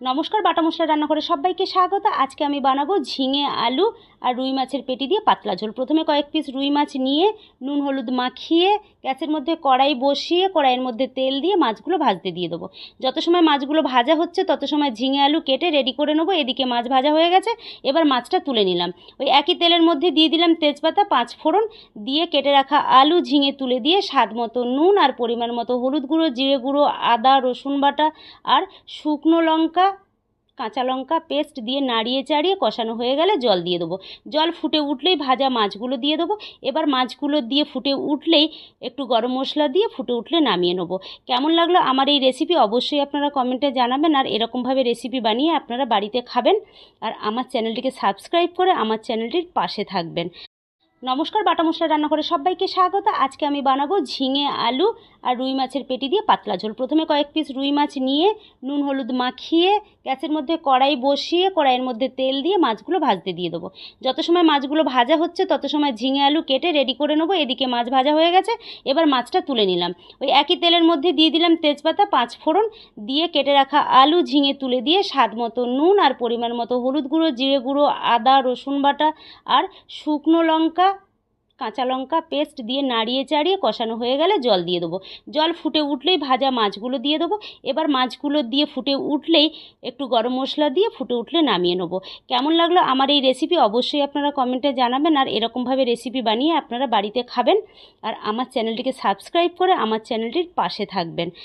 নমস্কার, বাটা মশলা রান্না করে সবাইকে স্বাগত। আজকে আমি বানাবো ঝিঙে আলু আর রুই মাছের পেটি দিয়ে পাতলা ঝোল। প্রথমে কয়েক পিস রুই মাছ নিয়ে নুন, হলুদ মাখিয়ে গ্যাসের মধ্যে কড়াই বসিয়ে কড়াইয়ের মধ্যে তেল দিয়ে মাছগুলো ভাজতে দিয়ে দেবো। যত সময় মাছগুলো ভাজা হচ্ছে, তত সময় ঝিঙে আলু কেটে রেডি করে নেব। এদিকে মাছ ভাজা হয়ে গেছে, এবার মাছটা তুলে নিলাম। ওই একই তেলের মধ্যে দিয়ে দিলাম তেজপাতা, পাঁচ ফোড়ন। দিয়ে কেটে রাখা আলু, ঝিঙে তুলে দিয়ে স্বাদ মতো নুন আর পরিমাণ মতো হলুদ গুঁড়ো, জিরে গুঁড়ো, আদা, রসুন বাটা আর শুকনো লঙ্কা কাঁচা লঙ্কা পেস্ট দিয়ে নাড়িয়ে চাড়িয়ে কষানো হয়ে গেলে জল দিয়ে দেবো। জল ফুটে উঠলেই ভাজা মাছগুলো দিয়ে দেবো। এবার মাছগুলো দিয়ে ফুটে উঠলেই একটু গরম মশলা দিয়ে ফুটে উঠলে নামিয়ে নেব। কেমন লাগল আমার এই রেসিপি অবশ্যই আপনারা কমেন্টে জানাবেন আর এরকমভাবে রেসিপি বানিয়ে আপনারা বাড়িতে খাবেন। আর আমার চ্যানেলটিকে সাবস্ক্রাইব করে আমার চ্যানেলটির পাশে থাকবেন। নমস্কার, বাটা মশলা রান্না করে সবাইকে স্বাগত। আজকে আমি বানাবো ঝিঙে আলু আর রুই মাছের পেটি দিয়ে পাতলা ঝোল। প্রথমে কয়েক পিস রুই মাছ নিয়ে নুন, হলুদ মাখিয়ে গ্যাসের মধ্যে কড়াই বসিয়ে কড়াইয়ের মধ্যে তেল দিয়ে মাছগুলো ভাজতে দিয়ে দেবো। যত সময় মাছগুলো ভাজা হচ্ছে, তত সময় ঝিঙে আলু কেটে রেডি করে নেব। এদিকে মাছ ভাজা হয়ে গেছে, এবার মাছটা তুলে নিলাম। ওই একই তেলের মধ্যে দিয়ে দিলাম তেজপাতা, পাঁচ ফোড়ন। দিয়ে কেটে রাখা আলু ঝিঙে তুলে দিয়ে স্বাদ মতো নুন আর পরিমাণ মতো হলুদ গুঁড়ো, জিরে গুঁড়ো, আদা, রসুন বাটা আর শুকনো লঙ্কা কাঁচা লঙ্কা পেস্ট দিয়ে নাড়িয়ে চাড়িয়ে কষানো হয়ে গেলে জল দিয়ে দেবো। জল ফুটে উঠলেই ভাজা মাছগুলো দিয়ে দেবো। এবার মাছগুলো দিয়ে ফুটে উঠলেই একটু গরম মশলা দিয়ে ফুটে উঠলে নামিয়ে নেব। কেমন লাগল আমার এই রেসিপি অবশ্যই আপনারা কমেন্টে জানাবেন। আর এরকমভাবে রেসিপি বানিয়ে আপনারা বাড়িতে খাবেন। আর আমার চ্যানেলটিকে সাবস্ক্রাইব করে আমার চ্যানেলটির পাশে থাকবেন।